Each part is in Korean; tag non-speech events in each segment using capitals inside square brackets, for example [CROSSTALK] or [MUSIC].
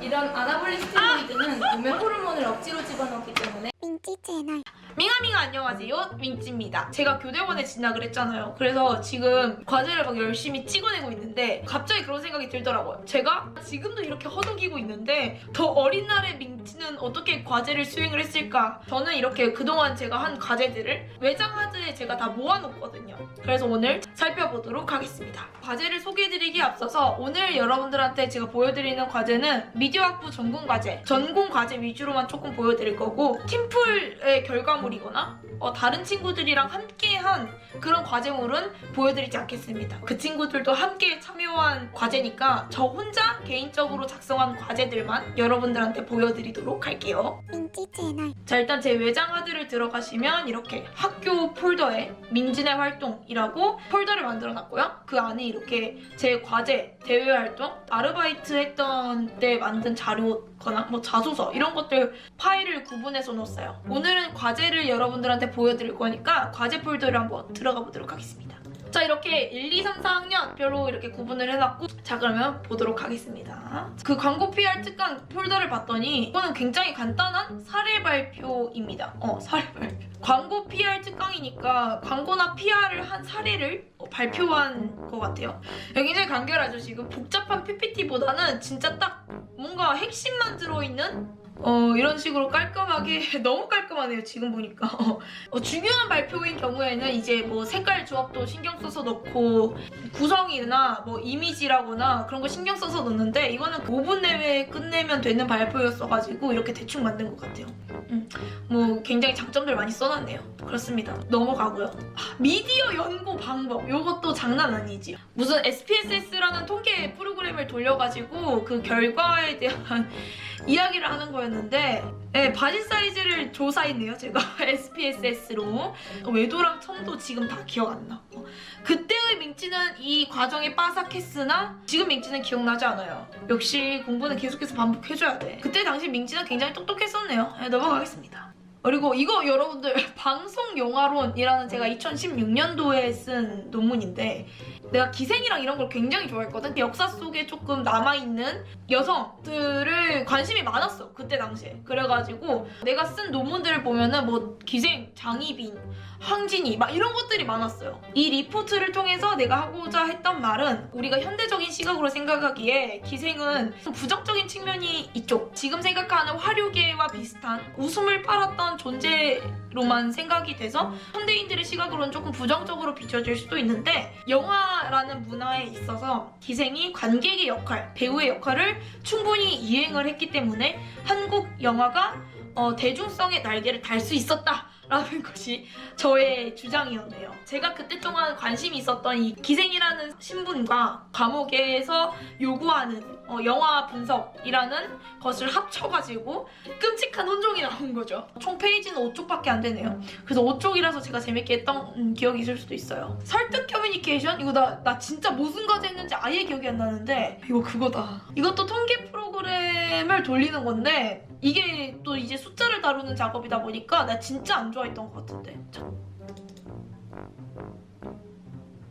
이런 아나볼리 스테로이드는 몸에 호르몬을 억지로 집어넣기 때문에 민지 채널 밍아밍아 안녕하세요. 민지입니다. 제가 교대원에 진학을 했잖아요. 그래서 지금 과제를 막 열심히 찍어내고 있는데 갑자기 그런 생각이 들더라고요. 제가 지금도 이렇게 허덕이고 있는데 더 어린 날의 민지는 어떻게 과제를 수행을 했을까? 저는 이렇게 그동안 제가 한 과제들을 외장 하드에 제가 다 모아놓거든요. 그래서 오늘 살펴보도록 하겠습니다. 과제를 소개해드리기에 앞서서 오늘 여러분들한테 제가 보여드리는 과제는 미디어학부 전공 과제 전공 과제 위주로만 조금 보여드릴 거고 팀플의 결과물 이거나 어, 다른 친구들이랑 함께한 그런 과제물은 보여드리지 않겠습니다. 그 친구들도 함께 참여한 과제니까 저 혼자 개인적으로 작성한 과제들만 여러분들한테 보여드리도록 할게요. 민지 채널 자 일단 제 외장 하드를 들어가시면 이렇게 학교 폴더에 민진의 활동이라고 폴더를 만들어 놨고요. 그 안에 이렇게 제 과제, 대외 활동, 아르바이트 했던 때 만든 자료 거나 뭐 자소서 이런 것들 파일을 구분해서 놓았어요. 오늘은 과제를 여러분들한테 보여드릴 거니까 과제 폴더를 한번 들어가 보도록 하겠습니다. 자 이렇게 1, 2, 3, 4학년 별로 이렇게 구분을 해놨고 자 그러면 보도록 하겠습니다. 그 광고 PR 특강 폴더를 봤더니 이거는 굉장히 간단한 사례 발표입니다. 어 사례 발표. 광고 PR 특강이니까 광고나 PR을 한 사례를 어, 발표한 것 같아요. 굉장히 간결하죠 지금 복잡한 PPT보다는 진짜 딱 뭔가 핵심만 들어있는 어, 이런 식으로 깔끔하게. [LAUGHS] 너무 깔끔하네요 지금 보니까. 어, [LAUGHS] 어, 중요한 발표인 경우에는 이제 뭐 색깔 조합도 신경 써서 넣고 구성이나 뭐 이미지라거나 그런 거 신경 써서 넣는데 이거는 5분 내외에 끝내면 되는 발표였어가지고 이렇게 대충 만든 것 같아요. 음, 뭐 굉장히 장점들 많이 써놨네요. 그렇습니다. 넘어가고요. 아, 미디어 연구 방법. 이것도 장난 아니지. 무슨 SPSS라는 통계 프로그램을 돌려가지고 그 결과에 대한 [LAUGHS] 이야기를 하는 거였는데 네, 바지 사이즈를 조사했네요 제가 [LAUGHS] SPSS로 외도랑 첨도 지금 다 기억 안 나. 어, 그때의 민지는 이 과정이 빠삭했으나 지금 민지는 기억나지 않아요. 역시 공부는 계속해서 반복해줘야 돼. 그때 당시 민지는 굉장히 똑똑했었네요. 네, 넘어가겠습니다. 그리고 이거 여러분들 [LAUGHS] 방송 영화론이라는 제가 2016년도에 쓴 논문인데 내가 기생이랑 이런 걸 굉장히 좋아했거든. 역사 속에 조금 남아있는 여성들을 관심이 많았어. 그때 당시에. 그래가지고 내가 쓴 논문들을 보면은 뭐 기생, 장희빈, 황진이 막 이런 것들이 많았어요. 이 리포트를 통해서 내가 하고자 했던 말은 우리가 현대적인 시각으로 생각하기에 기생은 부정적인 측면이 이쪽. 지금 생각하는 화류계와 비슷한 웃음을 팔았던 존재로만 생각이 돼서 현대인들의 시각으로는 조금 부정적으로 비춰질 수도 있는데 영화 라는 문화에 있어서 기생이 관객의 역할, 배우의 역할을 충분히 이행을 했기 때문에 한국 영화가 어, 대중성의 날개를 달 수 있었다라는 [LAUGHS] 것이 저의 주장이었네요. 제가 그때 동안 관심이 있었던 이 기생이라는 신분과 감옥에서 요구하는 어, 영화 분석이라는 것을 합쳐가지고 끔찍한 혼종이 나온 거죠. 총 페이지는 5쪽밖에 안 되네요. 그래서 5쪽이라서 제가 재밌게 했던 음, 기억이 있을 수도 있어요. 설득 커뮤니케이션? 이거 나, 나 진짜 무슨 과제 했는지 아예 기억이 안 나는데 이거 그거다. 이것도 통계 프로그램을 돌리는 건데 이게 또 이제 숫자를 다루는 작업이다 보니까 나 진짜 안 좋아했던 것 같은데. 자.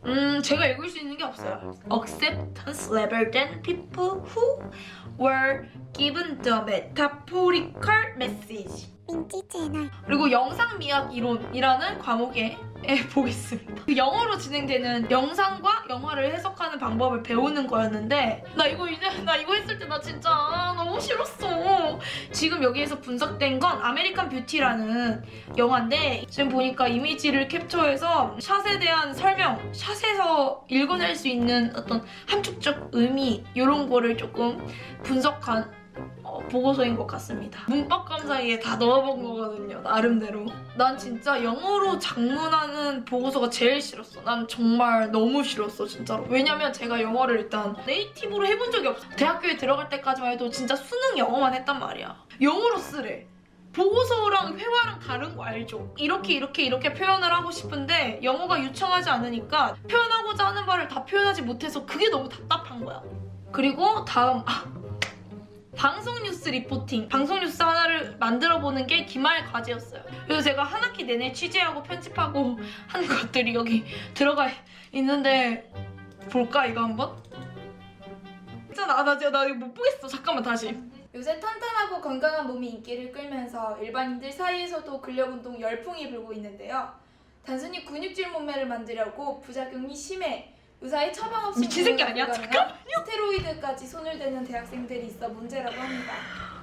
음, 제가 읽을 수 있는 게 없어요. Acceptance level than people who were given the metaphorical message. 민지 채널 그리고 영상미학 이론이라는 과목에 에, 보겠습니다. 그 영어로 진행되는 영상과 영화를 해석하는 방법을 배우는 거였는데 나 이거 이제 나 이거 했을 때 나 진짜 너무 싫었어. 지금 여기에서 분석된 건 아메리칸 뷰티라는 영화인데 지금 보니까 이미지를 캡처해서 샷에 대한 설명, 샷에서 읽어낼 수 있는 어떤 함축적 의미 이런 거를 조금 분석한 어, 보고서인 것 같습니다. 문법 감사기에 다 넣어본 거거든요, 나름대로. 난 진짜 영어로 작문하는 보고서가 제일 싫었어. 난 정말 너무 싫었어, 진짜로. 왜냐면 제가 영어를 일단 네이티브로 해본 적이 없어. 대학교에 들어갈 때까지만 해도 진짜 수능 영어만 했단 말이야. 영어로 쓰래. 보고서랑 회화랑 다른 거 알죠? 이렇게 이렇게 이렇게 표현을 하고 싶은데 영어가 유창하지 않으니까 표현하고자 하는 말을 다 표현하지 못해서 그게 너무 답답한 거야. 그리고 다음 아, 방송 뉴스 리포팅, 방송 뉴스 하나를 만들어 보는 게 기말 과제였어요. 그래서 제가 한 학기 내내 취재하고 편집하고 [LAUGHS] 한 것들이 여기 들어가 있는데 볼까 이거 한번? 진짜 나, 나, 나 이거 못 보겠어. 잠깐만 다시. 요새 탄탄하고 건강한 몸이 인기를 끌면서 일반인들 사이에서도 근력 운동 열풍이 불고 있는데요. 단순히 근육질 몸매를 만들려고 부작용이 심해 의사의 처방 없이 미친 새끼 아니야? 불가능한 스테로이드까지 손을 대는 대학생들이 있어 문제라고 합니다.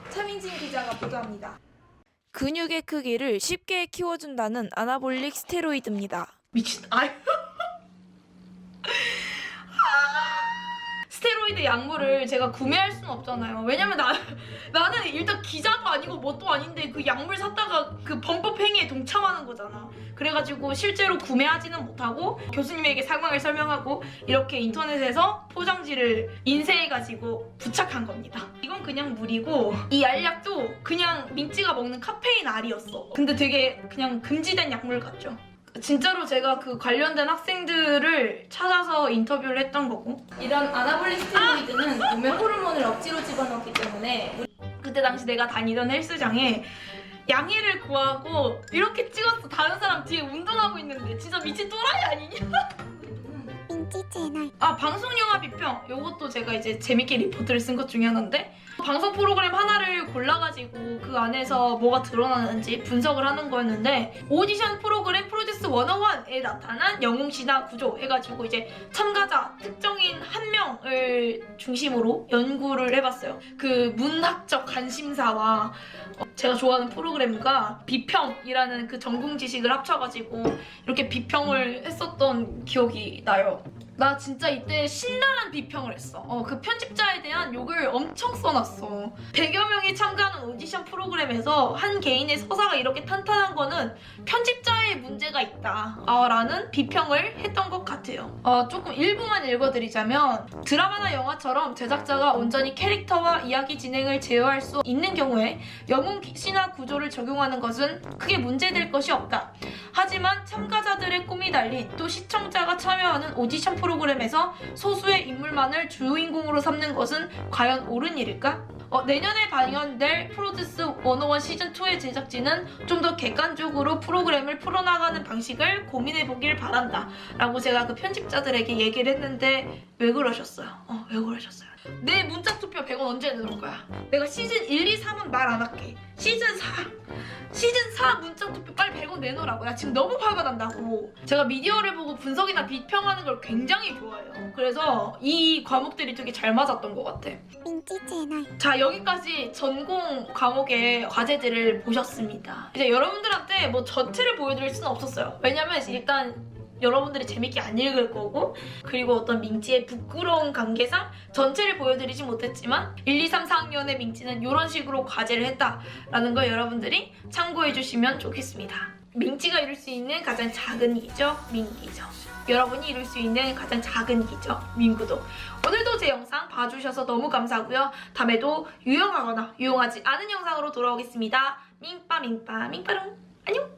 차민진 기자가 보도합니다. 근육의 크기를 쉽게 키워준다는 아나볼릭 스테로이드입니다. 미친 아유 스테로이드 약물을 제가 구매할 수는 없잖아요. 왜냐면 나 [LAUGHS] 나는 일단 기자도 아니고 뭣도 아닌데 그 약물 샀다가 그 범법 행위에 동참하는 거잖아. 그래가지고 실제로 구매하지는 못하고 교수님에게 상황을 설명하고 이렇게 인터넷에서 포장지를 인쇄해가지고 부착한 겁니다. 이건 그냥 물이고 이 알약도 그냥 민지가 먹는 카페인 알이었어. 근데 되게 그냥 금지된 약물 같죠. 진짜로 제가 그 관련된 학생들을 찾아서 인터뷰를 했던 거고. 이런 아나볼릭 스테로이드는 몸에 호르몬을 억지로 집어넣기 때문에 그때 당시 내가 다니던 헬스장에 양해를 구하고 이렇게 찍었어. 다른 사람 뒤에 운동하고 있는데 진짜 미친 또라이 아니냐? 아 방송 영화 비평. 요것도 제가 이제 재밌게 리포트를 쓴 것 중에 하나인데 방송 프로그램 하나를 골라가지고 그 안에서 뭐가 드러나는지 분석을 하는 거였는데 오디션 프로그램 프로듀스 101에 나타난 영웅신화 구조 해가지고 이제 참가자 특정인 한 명을 중심으로 연구를 해봤어요 그 문학적 관심사와 어, 제가 좋아하는 프로그램과 비평이라는 그 전공 지식을 합쳐가지고 이렇게 비평을 했었던 기억이 나요. 나 진짜 이때 신랄한 비평을 했어. 어, 그 편집자에 대한 욕을 엄청 써놨어. 100여 명이 참가하는 오디션 프로그램에서 한 개인의 서사가 이렇게 탄탄한 거는 편집자의 문제가 있다. 어, 라는 비평을 했던 것 같아요. 어, 조금 일부만 읽어드리자면 드라마나 영화처럼 제작자가 온전히 캐릭터와 이야기 진행을 제어할 수 있는 경우에 영웅 신화 구조를 적용하는 것은 크게 문제될 것이 없다. 하지만 참가자들의 꿈이 달린 또 시청자가 참여하는 오디션 프로그램에서 소수의 인물만을 주인공으로 삼는 것은 과연 옳은 일일까? 어, 내년에 방영될 프로듀스 101 시즌2의 제작진은 좀 더 객관적으로 프로그램을 풀어나가는 방식을 고민해보길 바란다. 라고 제가 그 편집자들에게 얘기를 했는데 왜 그러셨어요? 어, 왜 그러셨어요? 내 문자 투표 100원 언제 내놓을 거야? 내가 시즌 1, 2, 3은 말 안 할게. 시즌 4! 시즌 4 문자 투표 빨리 100원 내놓으라고. 나 지금 너무 화가 난다고. 제가 미디어를 보고 분석이나 비평하는 걸 굉장히 좋아해요. 그래서 이 과목들이 되게 잘 맞았던 것 같아. 민지 채널 자 여기까지 전공 과목의 과제들을 보셨습니다. 이제 여러분들한테 뭐 전체를 보여드릴 수는 없었어요. 왜냐면 일단 여러분들이 재밌게 안 읽을 거고 그리고 어떤 민지의 부끄러운 관계상 전체를 보여드리지 못했지만 1, 2, 3, 4학년의 민지는 이런 식으로 과제를 했다라는 걸 여러분들이 참고해 주시면 좋겠습니다. 민지가 이룰 수 있는 가장 작은 기적 민기죠. 여러분이 이룰 수 있는 가장 작은 기적 민구도 오늘도 제 영상 봐주셔서 너무 감사하고요. 다음에도 유용하거나 유용하지 않은 영상으로 돌아오겠습니다. 민빠 민빠 민빠룽 안녕